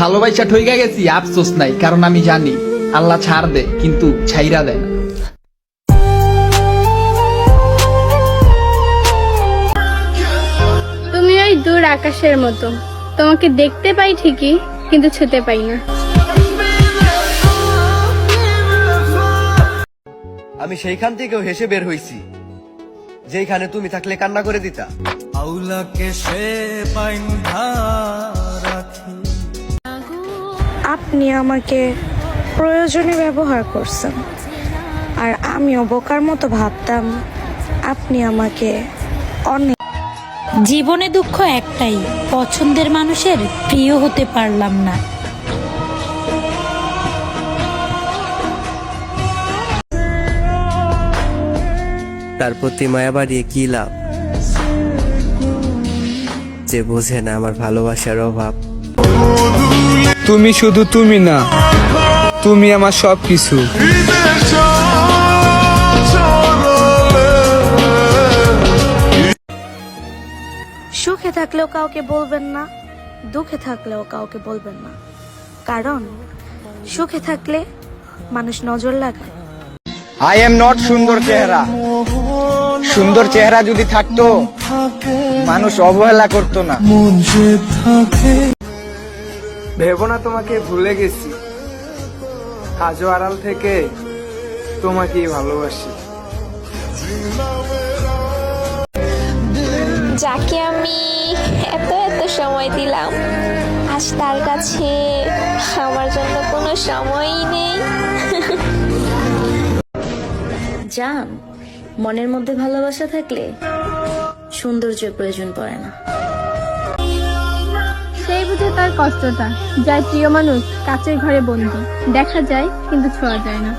ভালোবাসা ঠইকা গেছি আফসোস নাই কারণ আমি জানি আল্লাহ ছাড় দে কিন্তু ছাইরা দেয় না। তুমি ওই দূর আকাশের মতো। তোমাকে দেখতে পাই ঠিকই কিন্তু ছুতে পাই না। আমি সেইখান থেকেও হেসে বের হইছি যেইখানে তুমি থাকলে কান্না করে দিতা। আউলাকে সে রাখি আপনি আমাকে প্রয়োজনে ব্যবহার করছেন। আর আমিও বোকার মতো ভাবতাম আপনি আমাকে অনেক জীবনে দুঃখ একটাই পছন্দের মানুষের প্রিয় হতে পারলাম না। তার প্রতি মায়া বাড়িয়ে কি লাভ? যে বোঝে না আমার ভালোবাসার অভাব। তুমি শুধু তুমি না তুমি আমার সব কিছু সুখে থাকলেও কাউকে বলবেন না দুঃখে থাকলেও কাউকে বলবেন না। কারণ সুখে থাকলে মানুষ নজর লাগায়। আই এম নট সুন্দর চেহারা। সুন্দর চেহারা যদি থাকতো মানুষ অবহেলা করতো না। ভেবো না তোমাকে ভুলে গেছি। আজও আড়াল থেকে তোমাকেই ভালোবাসি। যাকে আমি এত এত সময় দিলাম আজ তার কাছে আমার জন্য কোনো সময়ই নেই। জান মনের মধ্যে ভালোবাসা থাকলে সৌন্দর্যের প্রয়োজন পড়ে না। তার কষ্টটা যার প্রিয় মানুষ কাচের ঘরে বন্দি। দেখা যায় কিন্তু ছোঁয়া যায় না।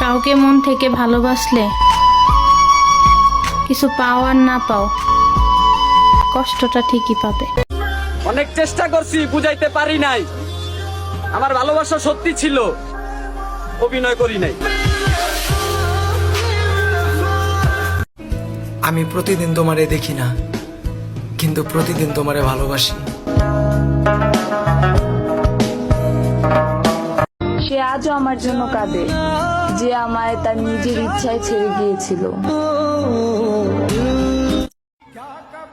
কাউকে মন থেকে ভালোবাসলে কিছু পাও আর না পাও কষ্টটা ঠিকই পাবে। অনেক চেষ্টা করছি বুঝাইতে পারি নাই। আমার ভালোবাসা সত্যি ছিল অভিনয় করি নাই। আমি প্রতিদিন তোমারে দেখি না কিন্তু প্রতিদিন তোমারে ভালোবাসি। সে আজও আমার জন্য কাঁদে যে আমায় তার নিজের ইচ্ছায় ছেড়ে গিয়েছিল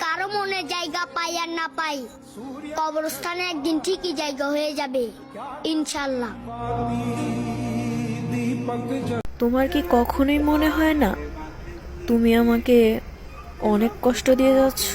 কারও মনে জায়গা পাই আর না পাই কবরস্থানে একদিন ঠিকই জায়গা হয়ে যাবে ইনশাল্লাহ। তোমার কি কখনোই মনে হয় না তুমি আমাকে অনেক কষ্ট দিয়ে যাচ্ছ।